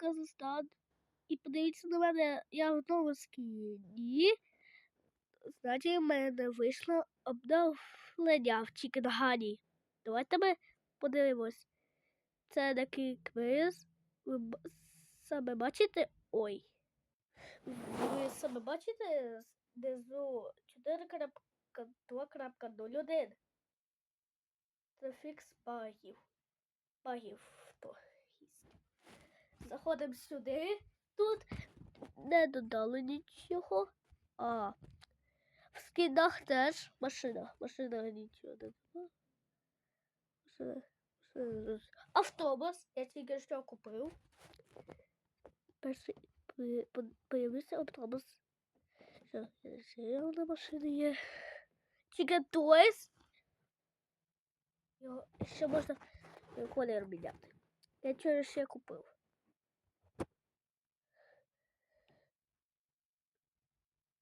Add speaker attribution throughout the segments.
Speaker 1: Казахстан. І подивіться на мене, я в новому скіні. Значить, в мене вийшло обновлення в Чікенгані. Давайте ми подивимось. Це такий квиз. Ви саме бачите? Ой. Ви саме бачите знизу 4.2.01. Це фікс багів. Багів. Заходимо сюди. Тут не додали нічого. А. В скінах теж машина. Машина нічого не додала. Автобус. Я тільки що купив. Перший появився автобус. Що, ще одна машина є. Chicken Toys. Його ще можна колір міняти. Я вчора ще купив.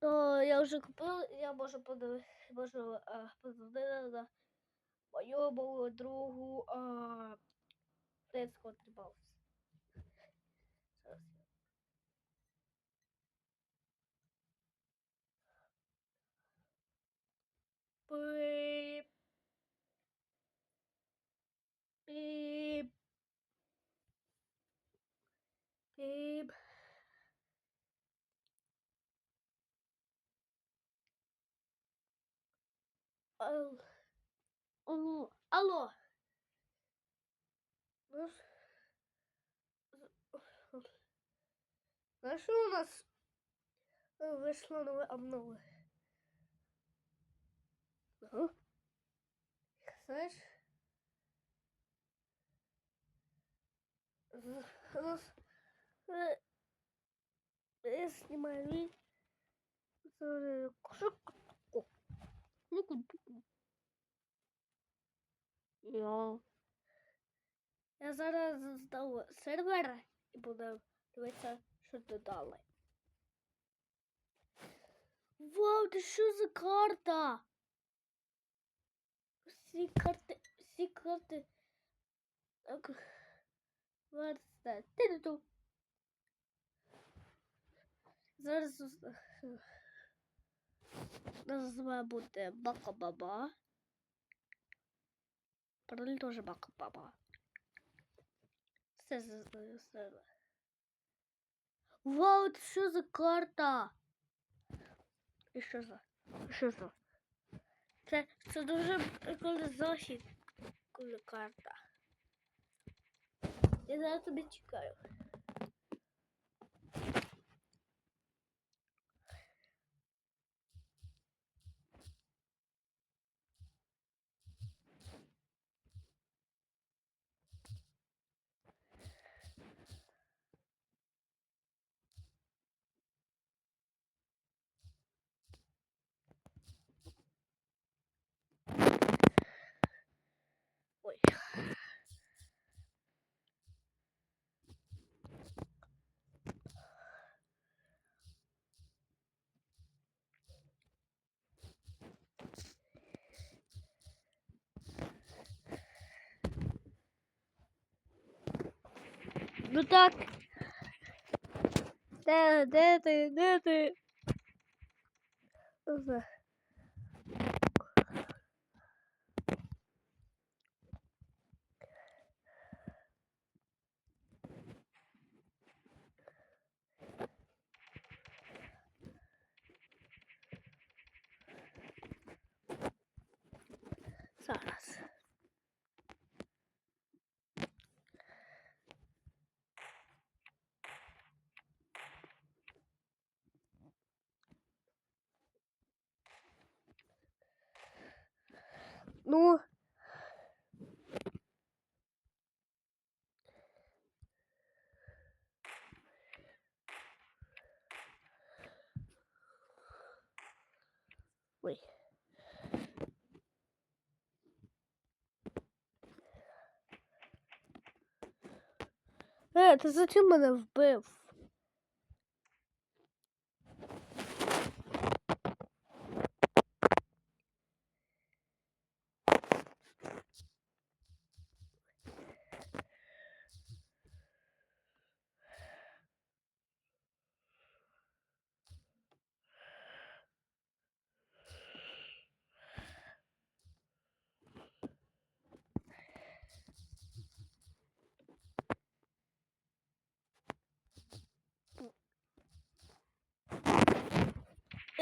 Speaker 1: То я вже купив, я можу подивитися, можу а, подивитися на моєму другу Френського трибалус. Зараз Э, алло. А що у нас э, вийшло нове обнови? Ага. Знаєш? Э, я снимаю. Кусок Кошек. Ну, Я. Я зараз здав сервер і буду дивитися, що додали. Вау, ти що за карта? Всі карти, всі карти. Так. Версте. Ти не тут. Зараз уз- нас має бути Бака-Баба. Пароль теж Бака-Баба. Все знаю, все. Вау, це що за карта? І що за? Що за? Це, це дуже прикольний захід, коли карта. Я зараз тобі чекаю. Ну так. Де, де ти, де ти? Ну. Ой. Е, ти зачем мене вбив?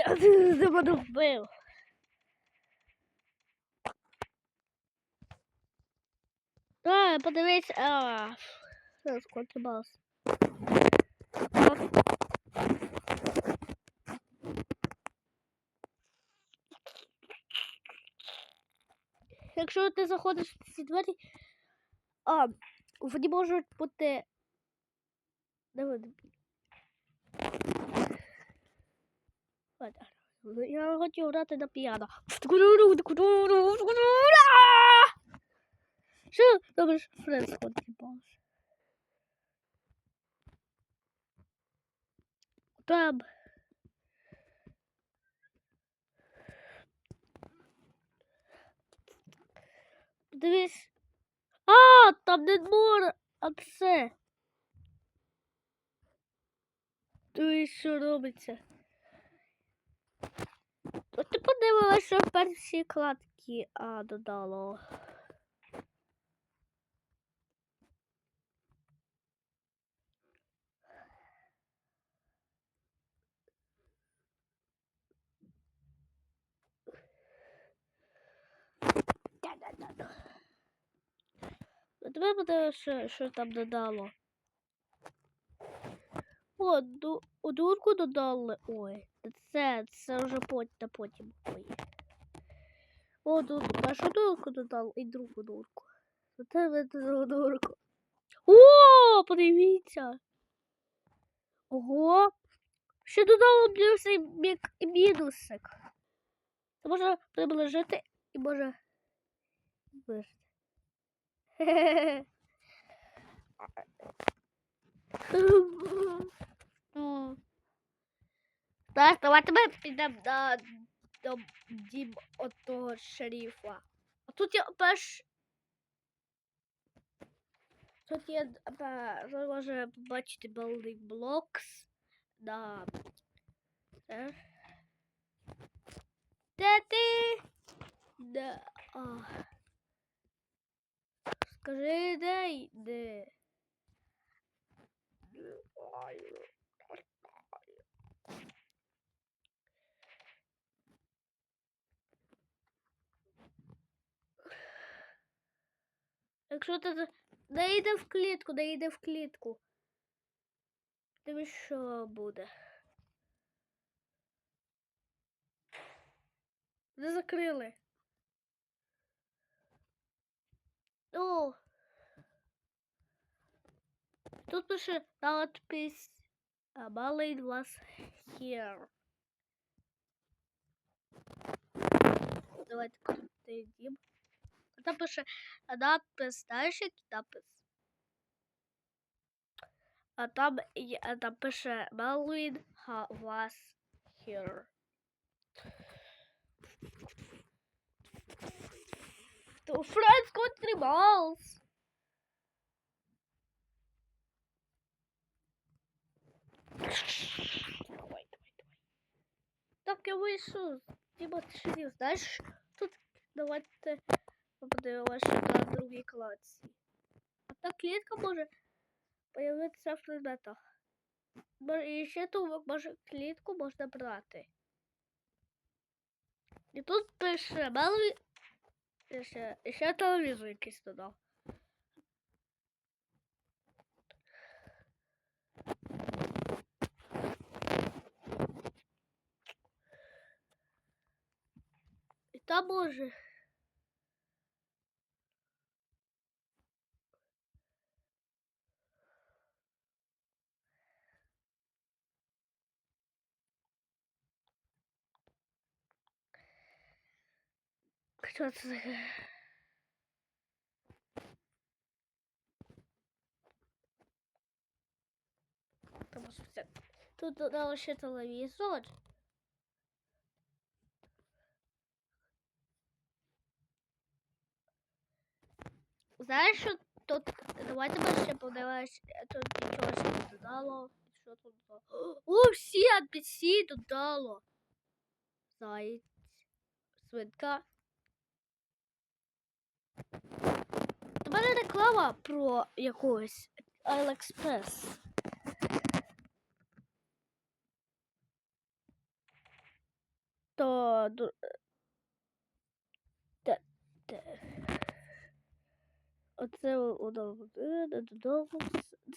Speaker 1: Ти мене вбив. А, подивись, а, зараз контрабас. Якщо ти заходиш в ці двері, а, вони можуть бути. Давай. Я хотів грати на піано. Що робиш Фред контрабас? Там. Дивись. А, там не море, а все. Дивись, що робиться. От подивилася, що перші кладки а, додало. Да-да-да. Що, що там додало. О, ду, дурку додали. Ой, це, це вже потім, потім. Ой. О, дурку, а дурку додали? І другу дурку. Тебе другу дурку. О, подивіться. Ого. Ще додало плюси мік- і мінусик. Це може приближити і може вижити. Ну. Так, давайте ми підемо на до дім отого шерифа. А тут є перш. Тут є е, ви може побачити building blocks на. Е. Де ти? Де? А. Скажи, де йде? Якщо ти за- не йде в клітку, не йде в клітку. Тобі що буде? Не закрили. О! Тут пише надпись а, Малий was here. Давайте подивимо. Там пише надпис, знаєш, який надпис? А там, є- а там пише Melvin was here. То Country Balls. Давай, давай. Так, я вийшов. Діма, ти ще знаєш, тут давайте подивимося на другій класі. А та клітка може появитися в предметах. І ще ту може клітку можна брати. І тут пише Мелві. І ще, і ще телевізор якийсь додав. І там може. Що це таке? Тому що це- Тут додали ще телевізор. Знаєш, що тут. Давайте ми ще подивимось, тут нічого не додало. Що тут додало? О, всі NPC додало. Заєць. Свинка. У мене реклама про якогось Алиекспрес. То Оце удобно.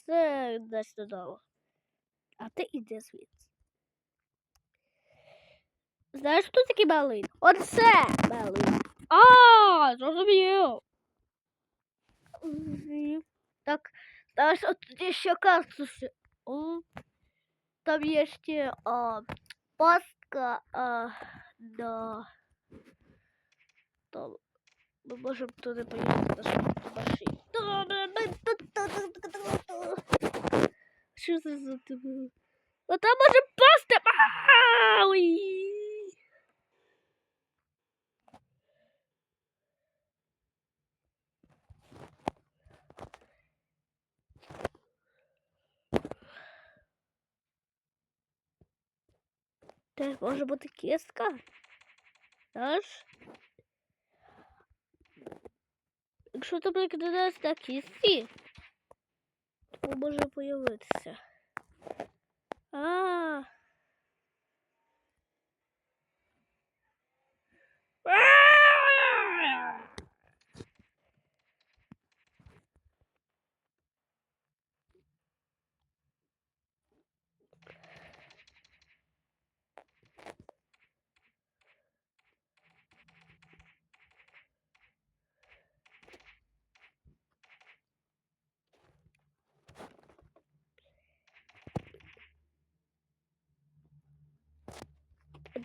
Speaker 1: Це десь додому. А ти іди звідси. Знаєш, хто такий Белин? Оце Белин. А, зрозумів. Так, знаєш, от тут є ще кактуси. Там є ще а, пастка а, на... Там ми можемо туди поїхати на швидкій машині. Що це за тебе? А там може пасти. Ай! Це може бути кістка. Знаєш? Якщо ти прикидаєш на кістці, то може появитися. А.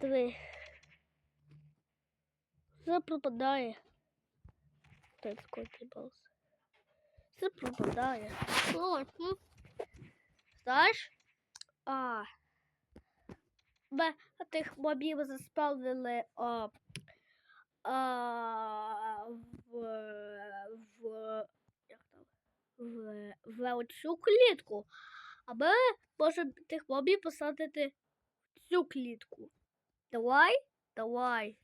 Speaker 1: Диви. Все пропадає. Так, скільки балс. Все пропадає. Ой, м. Знаєш? А. Ми тих мобів заспавнили а, а, в, в, як там, в, в оцю клітку. А ми можемо тих мобів посадити в цю клітку. Давай, давай.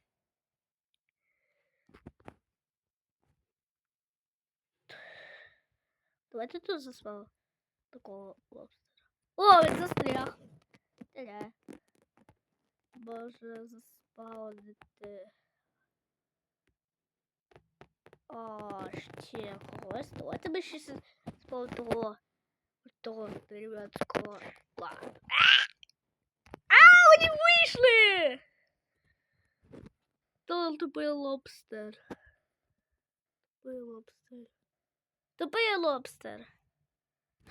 Speaker 1: Давайте тут заспав такого лобстера. О, він застряг. Теля. Може заспавнити. А, ще когось. Давайте ми ще спав того. Того дерев'янського. Ладно. Вони вийшли! То тупий лобстер. Тупий лобстер. Тупий лобстер.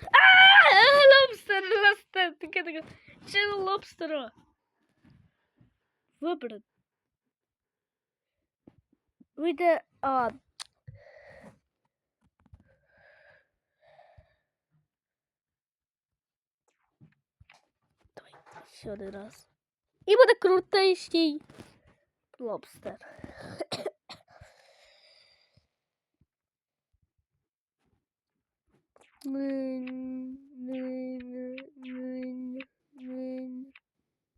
Speaker 1: А, лобстер, лобстер. Таке таке. Ще лобстера. Вибрати. Вийде, а... Давай, ще один раз. І буде крутий лобстер.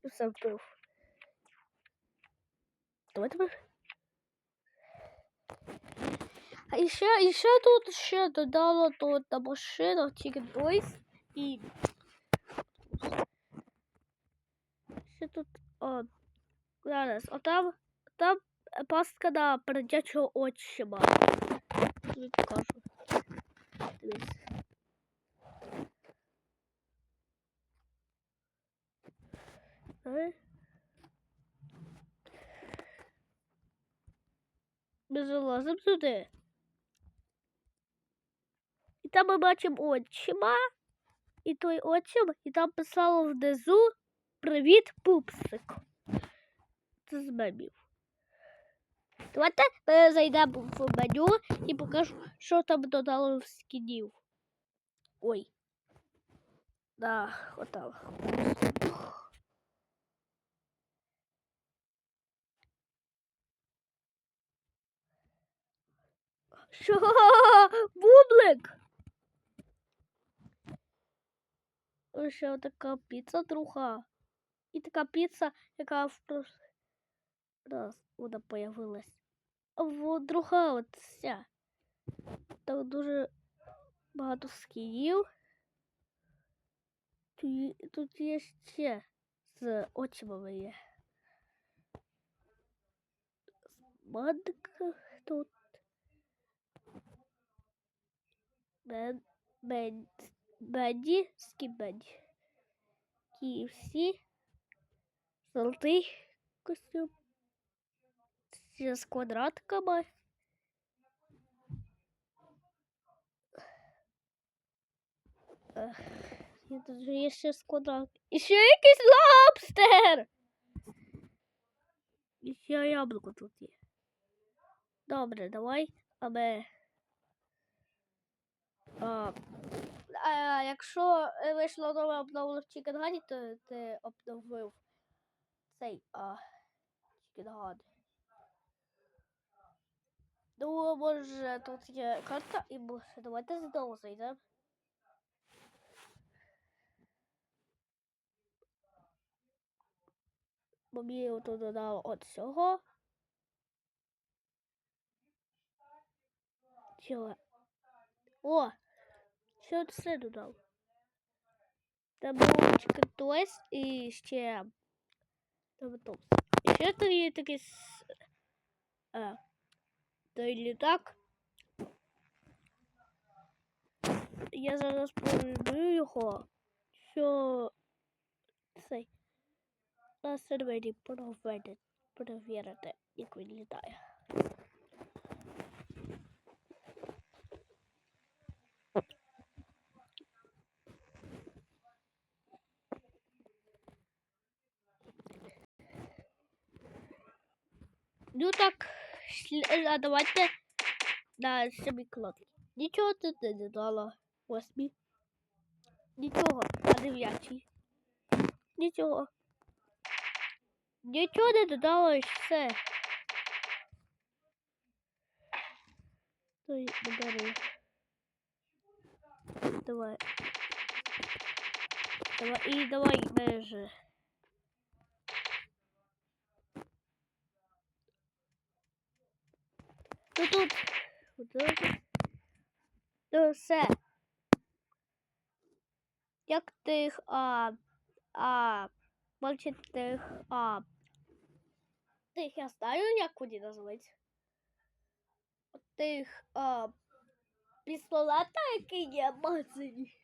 Speaker 1: Все вбив. Давай тепер. А і ще, і ще тут ще додало тут на машинах Chicken Boys і ще тут о, зараз, а там, пастка на передячого отчима. Тобі покажу. Дивись. Ми залазимо сюди. І там ми бачимо отчима, і той отчим, і там писало внизу Привіт, пупсик. Це з мемів. Давайте ми зайдемо в меню і покажу, що там додало в скінів. Ой. Да, отак. Що? Бублик? Ще така піца друга. І така піца, яка в раз вона появилась. А вот друга от ця. Там дуже багато скінів. Тут, є ще з очимами є. Смадка тут. Бен, Бен, Бенді, Скібенді. KFC. Золотий костюм. З квадратками. Я тут же є ще з квадрат. І ще якийсь лобстер! І ще яблуко тут є. Добре, давай, аби. А, а якщо вийшло нове обновлення в Hut, то ти обновив цей а, Chicken Hut. Ну, може, тут є карта і може, давайте знову зайдемо. Бо мені ото додало от цього. Чого? О! Що це додав? Там був Chicken Toast і ще... Тут. Ще тут є такий... с- А, той літак. Я зараз перевірю його, що цей на сервері проведить, перевірити, як він літає. Ну так, шль- а давайте на собі кладки. Нічого тут не додало. Восьмі. Нічого, а дев'ятій. Нічого. Нічого не додало і все. Той бери. Давай. Давай і давай межи. Ну тут. Ну все. Як тих а а бачить тих а тих я знаю, як вони називаються. Тих а пістолета, який є в магазині.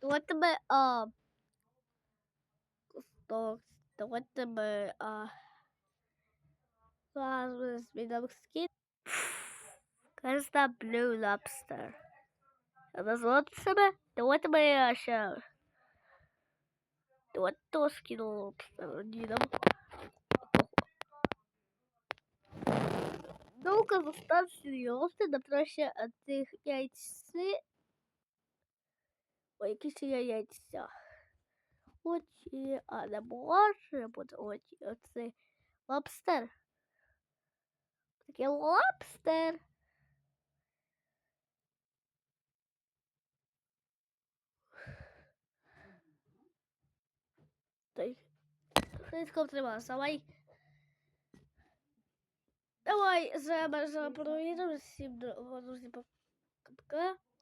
Speaker 1: Давайте ми а то давайте ми а зараз змінимо скін. Кажется, Blue Lobster. А назвати себе? Давайте ми ще Давайте то скину Lobster. Дідам. Ну-ка, застав серйозно, на проще от тих яйці. Ой, які ще є яйця. Очі, а не може бути очі. Оце лобстер. Таке лобстер. Той. Христко тримав, давай. Давай зараз провіримо всім друзі.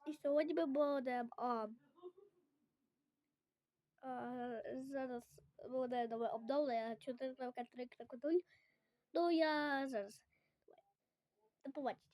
Speaker 1: І сьогодні ми будемо зараз буде нове обновлення 4.3.0. Ну я зараз. До побачення.